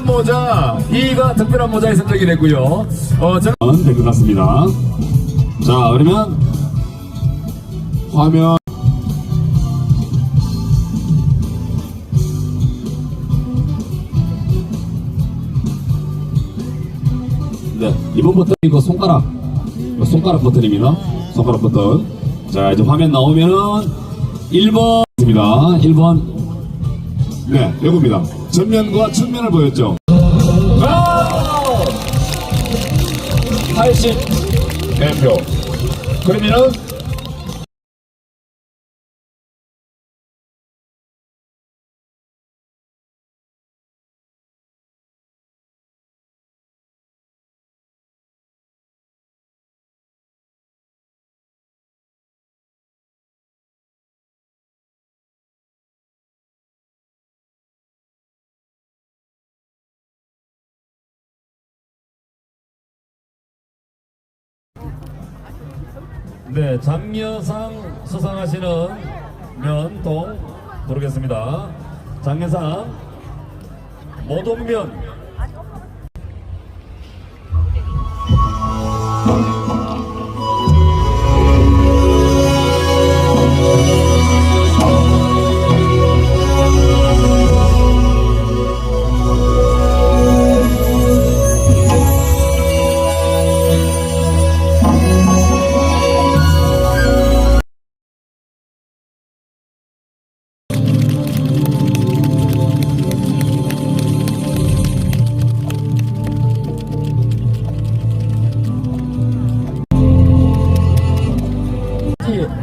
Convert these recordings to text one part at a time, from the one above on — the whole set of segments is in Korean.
특별한 모자, 이가 특별한 모자에 선정이 됐고요. 어, 저... 될 것 같습니다. 자, 그러면 화면 네, 이번 버튼 이거 손가락 이거 손가락 버튼입니다. 손가락 버튼. 자, 이제 화면 나오면은 1번 입니다. 1번 네, 이겁니다. 전면과 측면을 보였죠. 80 대표. 그러면은 네, 장려상 수상하시는 면동 부르겠습니다. 장려상 모동면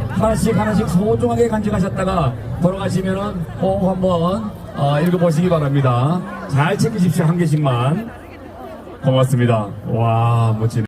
하나씩 하나씩 소중하게 간직하셨다가 돌아가시면은 꼭 한번 어, 읽어보시기 바랍니다. 잘 챙기십시오 한 개씩만. 고맙습니다. 와 멋지네.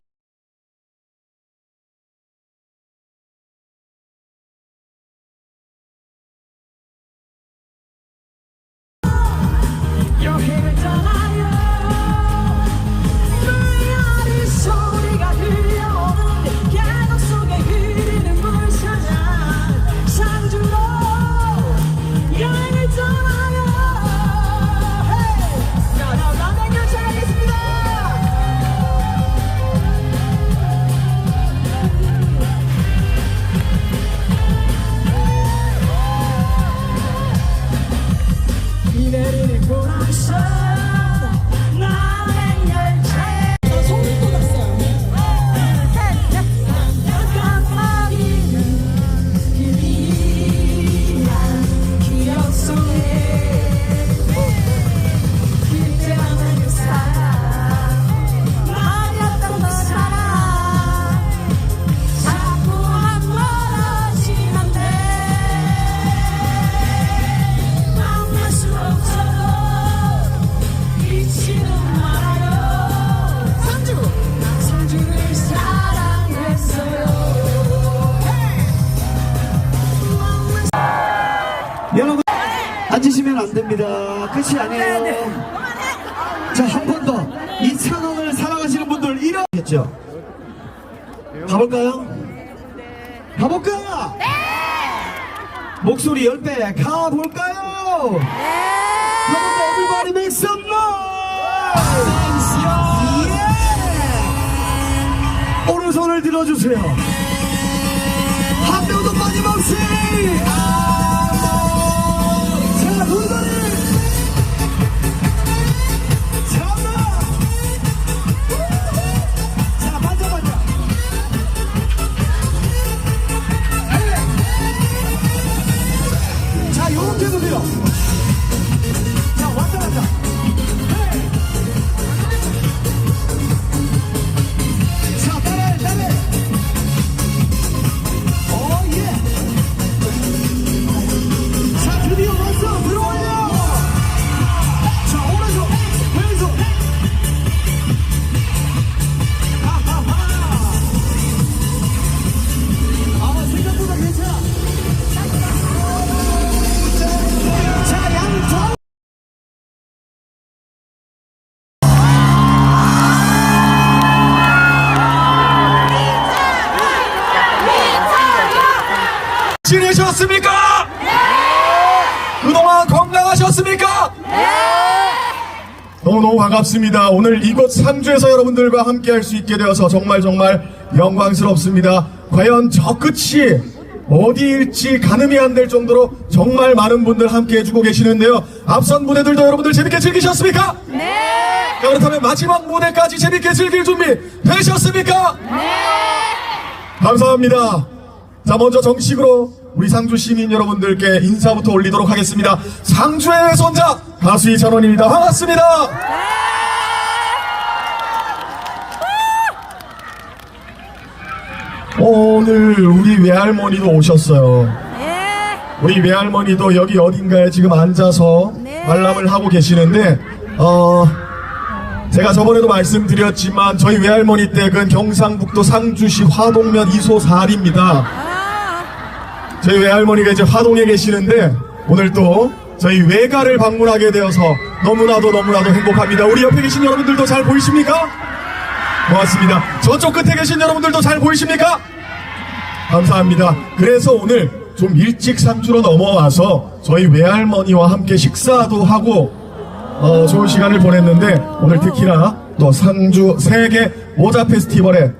앉으시면 안 됩니다. 끝이 아니에요. 자 한 번 더 이찬원을 사랑하시는 분들 일어나겠죠. 가볼까요? 가볼까? 목소리 10배 가볼까요? 가볼까? Everybody make some noise! 예! 오른손을 들어주세요. 한 명도 빠짐없이! 너무너무 반갑습니다. 오늘 이곳 상주에서 여러분들과 함께 할 수 있게 되어서 정말 정말 영광스럽습니다. 과연 저 끝이 어디일지 가늠이 안 될 정도로 정말 많은 분들 함께 해주고 계시는데요. 앞선 무대들도 여러분들 재밌게 즐기셨습니까? 네! 자, 그렇다면 마지막 무대까지 재밌게 즐길 준비 되셨습니까? 네! 감사합니다. 자, 먼저 정식으로 우리 상주 시민 여러분들께 인사부터 올리도록 하겠습니다. 상주의 손자 가수 이찬원입니다. 반갑습니다. 오늘 우리 외할머니도 오셨어요. 우리 외할머니도 여기 어딘가에 지금 앉아서 관람을 하고 계시는데, 어, 제가 저번에도 말씀드렸지만 저희 외할머니 댁은 경상북도 상주시 화동면 이소사리입니다. 저희 외할머니가 이제 화동에 계시는데 오늘 또 저희 외가를 방문하게 되어서 너무나도 너무나도 행복합니다. 우리 옆에 계신 여러분들도 잘 보이십니까? 고맙습니다. 저쪽 끝에 계신 여러분들도 잘 보이십니까? 감사합니다. 그래서 오늘 좀 일찍 상주로 넘어와서 저희 외할머니와 함께 식사도 하고 어, 좋은 시간을 보냈는데 오늘 특히나 또 상주 세계 모자 페스티벌에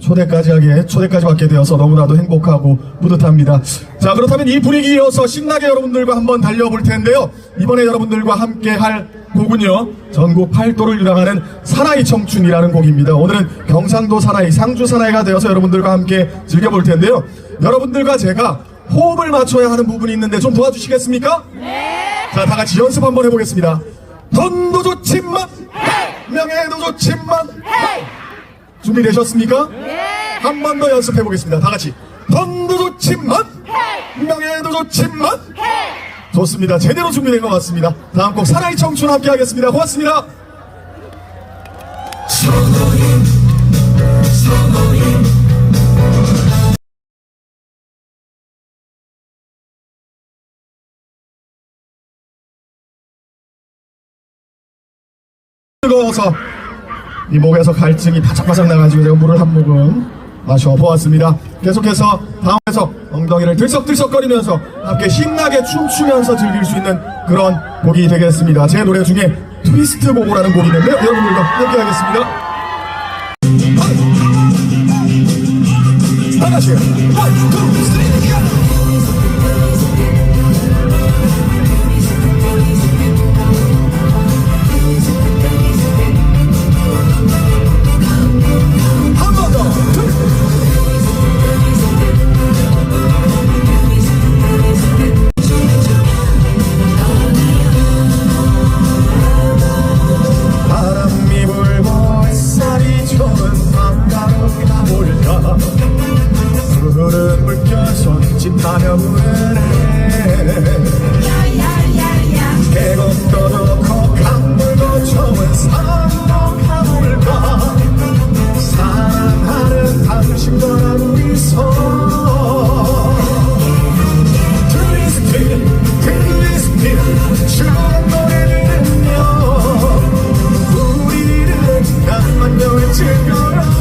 초대까지 하게 초대까지 받게 되어서 너무나도 행복하고 뿌듯합니다. 자 그렇다면 이 분위기 이어서 신나게 여러분들과 한번 달려볼 텐데요. 이번에 여러분들과 함께 할 곡은요 전국 팔도를 유랑하는 사나이 청춘이라는 곡입니다. 오늘은 경상도 사나이 상주 사나이가 되어서 여러분들과 함께 즐겨볼 텐데요. 여러분들과 제가 호흡을 맞춰야 하는 부분이 있는데 좀 도와주시겠습니까? 자, 다 같이 연습 한번 해보겠습니다. 돈도 좋지만, 명예도 좋지만, 준비되셨습니까? 한번 더 연습해 보겠습니다. 다 같이. 돈도 좋지만, 명예도 좋지만, 좋습니다. 제대로 준비된 것 같습니다. 다음 곡 사나이 청춘 함께 하겠습니다. 고맙습니다. 뜨거워서 이 목에서 갈증이 바짝바짝 나가지고 제가 물을 한 모금 마셔보았습니다. 계속해서 다음에서 엉덩이를 들썩들썩거리면서 함께 신나게 춤추면서 즐길 수 있는 그런 곡이 되겠습니다. 제 노래 중에 트위스트 보고라는 곡이 있는데요. 여러분들과 함께 하겠습니다. 하나씩 원, 투, 쓰리, 낭만여행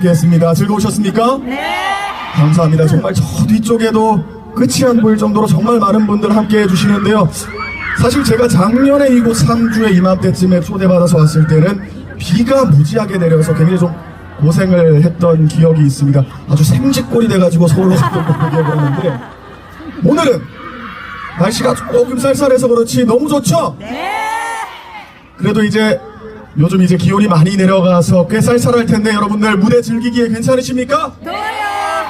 함께 했습니다. 즐거우셨습니까? 네. 감사합니다. 정말 저 뒤쪽에도 끝이 안 보일 정도로 정말 많은 분들 함께 해 주시는데요. 사실 제가 작년에 이곳 상주에 이맘때쯤에 초대받아서 왔을 때는 비가 무지하게 내려서 굉장히 좀 고생을 했던 기억이 있습니다. 아주 생쥐꼴이 돼가지고 서울로 갔던 거 기억을 하는데 오늘은 날씨가 조금 쌀쌀해서 그렇지 너무 좋죠? 그래도 이제 요즘 이제 기온이 많이 내려가서 꽤 쌀쌀할 텐데 여러분들 무대 즐기기에 괜찮으십니까?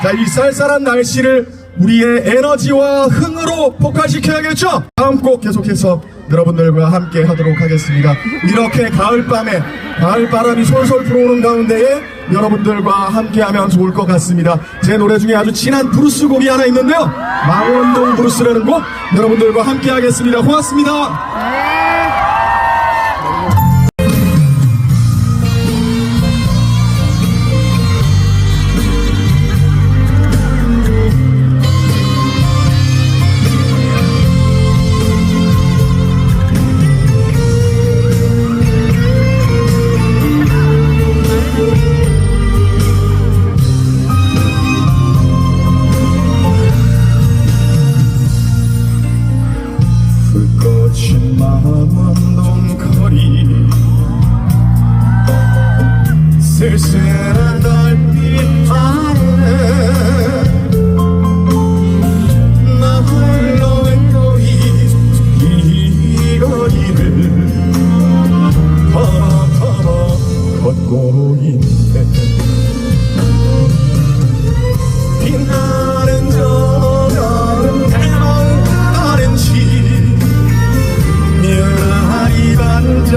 자, 이 쌀쌀한 날씨를 우리의 에너지와 흥으로 폭발시켜야겠죠? 다음 곡 계속해서 여러분들과 함께 하도록 하겠습니다. 이렇게 가을밤에 가을바람이 솔솔 불어오는 가운데에 여러분들과 함께하면 좋을 것 같습니다. 제 노래 중에 아주 진한 브루스 곡이 하나 있는데요. 망원동 브루스라는 곡 여러분들과 함께하겠습니다. 고맙습니다.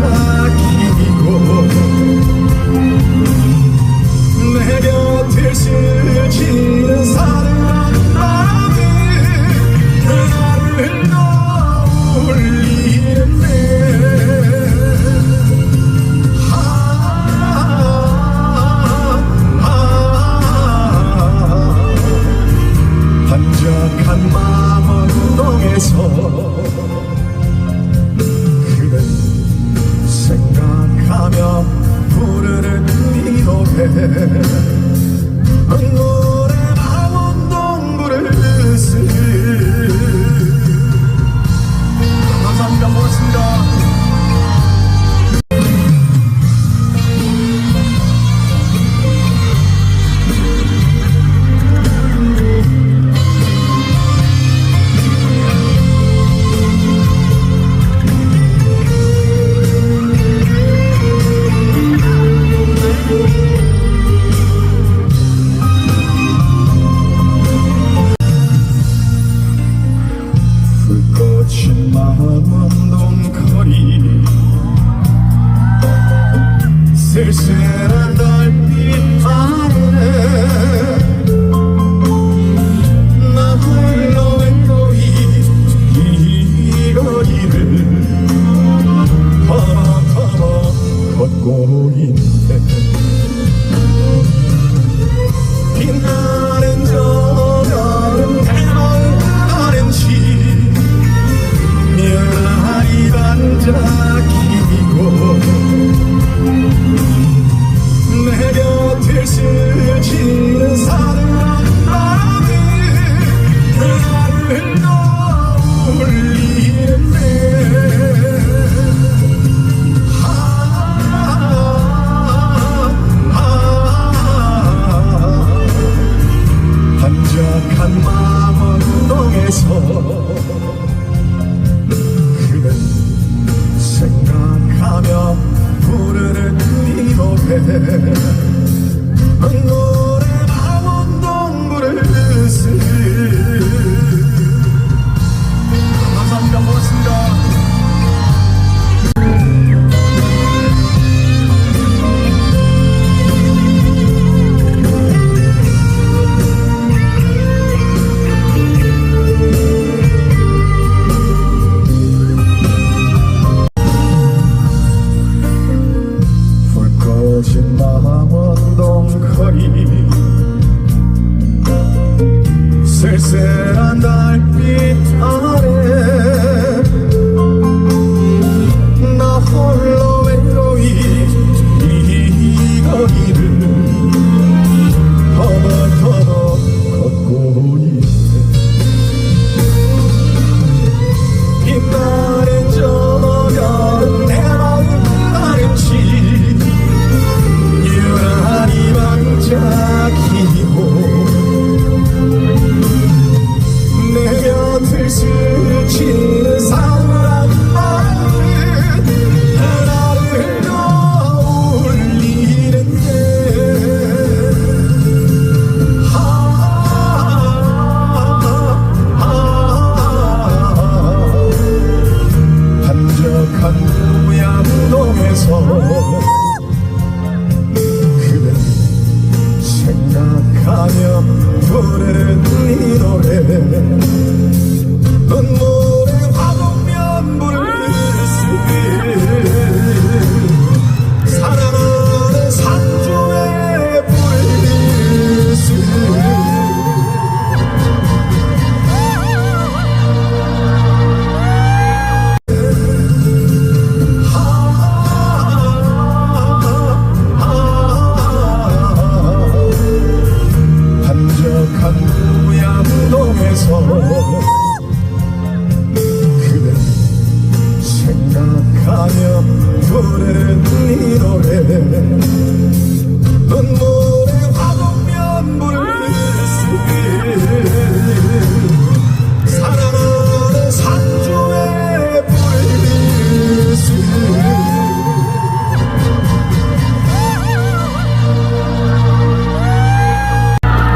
반 gibi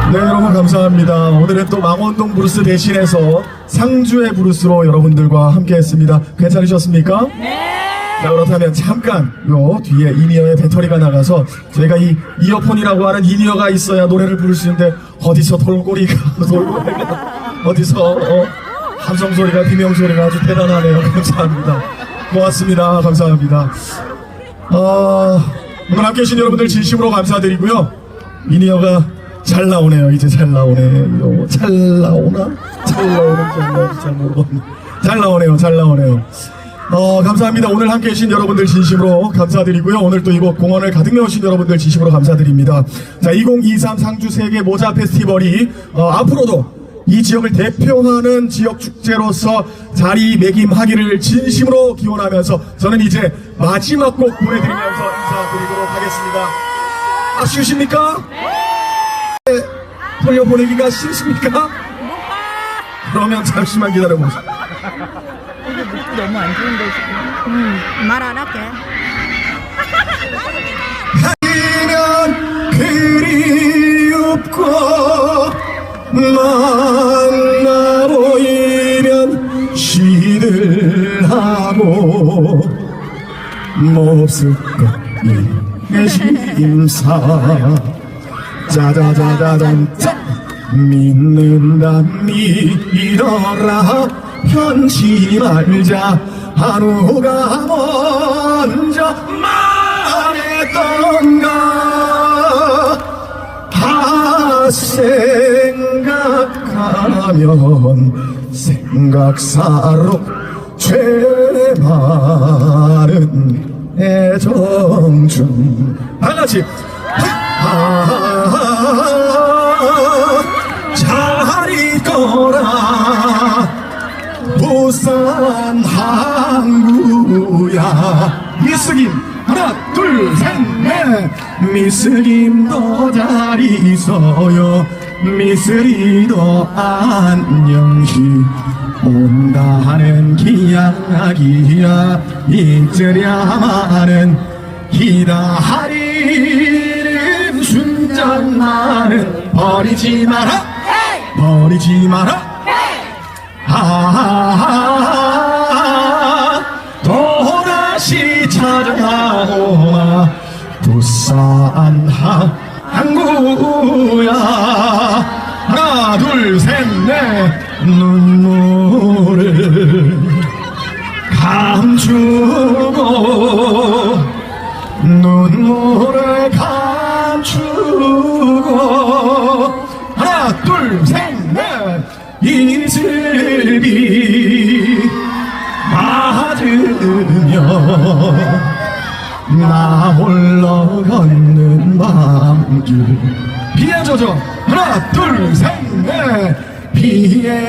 네 여러분 감사합니다. 오늘은 또 망원동 브루스 대신해서 상주의 브루스로 여러분들과 함께 했습니다. 괜찮으셨습니까? 네. 자 그렇다면 잠깐 요 뒤에 이니어의 배터리가 나가서 저희가 이 이어폰이라고 하는 이니어가 있어야 노래를 부를 수 있는데 어디서 돌고리가 돌고리가 어디서 어, 함성 소리가 비명 소리가 아주 대단하네요. 감사합니다. 고맙습니다. 감사합니다. 어, 오늘 함께 해주신 여러분들 진심으로 감사드리고요. 미니어가 잘 나오네요. 이제 잘 나오네요. 잘 나오나? 잘 나오는지 안 나오는지 잘 모르겠네. 잘 나오네요. 잘 나오네요. 어, 감사합니다. 오늘 함께 해주신 여러분들 진심으로 감사드리고요. 오늘 또 이곳 공원을 가득 메우신 여러분들 진심으로 감사드립니다. 자, 2023 상주 세계 모자 페스티벌이 어, 앞으로도 이 지역을 대표하는 지역 축제로서 자리매김하기를 진심으로 기원하면서 저는 이제 마지막 곡 보내드리면서 인사드리도록 하겠습니다. 아쉬우십니까? 네. 돌려보내기가 싫습니까? 그러면 잠시만 기다려보세요. 너무 안 좋은데 지금. 음, 말 안 할게. 이면 그리 없고 만나 보이면 시들하고 몹쓸 것이 심사 짜자자자잔 짜 믿는다 믿어라 편치 말자 한우가 먼저 말했던가 다 생각하면 생각사로 죄 많은 애정중 다같이 아, 잘 있거라 부산 항구야. 미스김 하나 둘셋넷. 미스김도 잘 있어요. 미스리도 안녕시 온다는 기약이야. 잊으랴마는 기다리는 순장나는 버리지 마라. 버리지 마라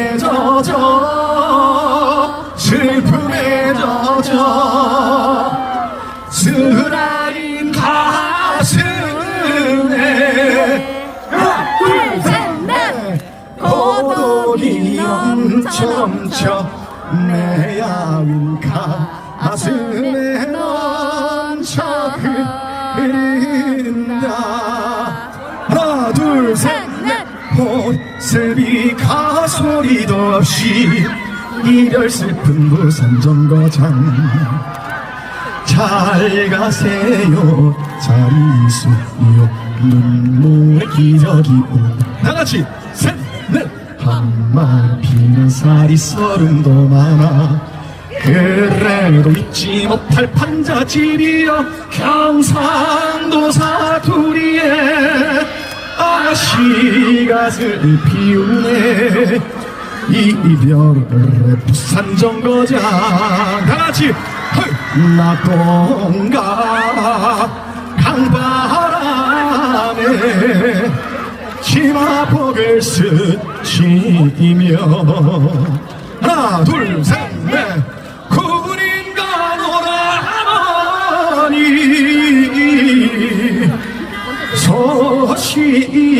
비에 젖어. 슬픔에 젖어. 쓰라린 가슴에. 하나 둘셋넷. 고독이 넘쳐 점점 매야윈 가슴 소리도 없이 이별 슬픈 부산 정거장. 잘 가세요 잘 있어요. 눈물의 기적이 온다 다같이. 셋넷. 한마리 피는 살이 서른도 많아. 그래도 잊지 못할 판자집이여 경상도 사투리에 아가씨가 슬피우네. 이별의 부산 정거장. 다같이 낙동강 강바람에 치마복을 스치며. 하나 둘셋넷. 구린가 노라 하니 소식이여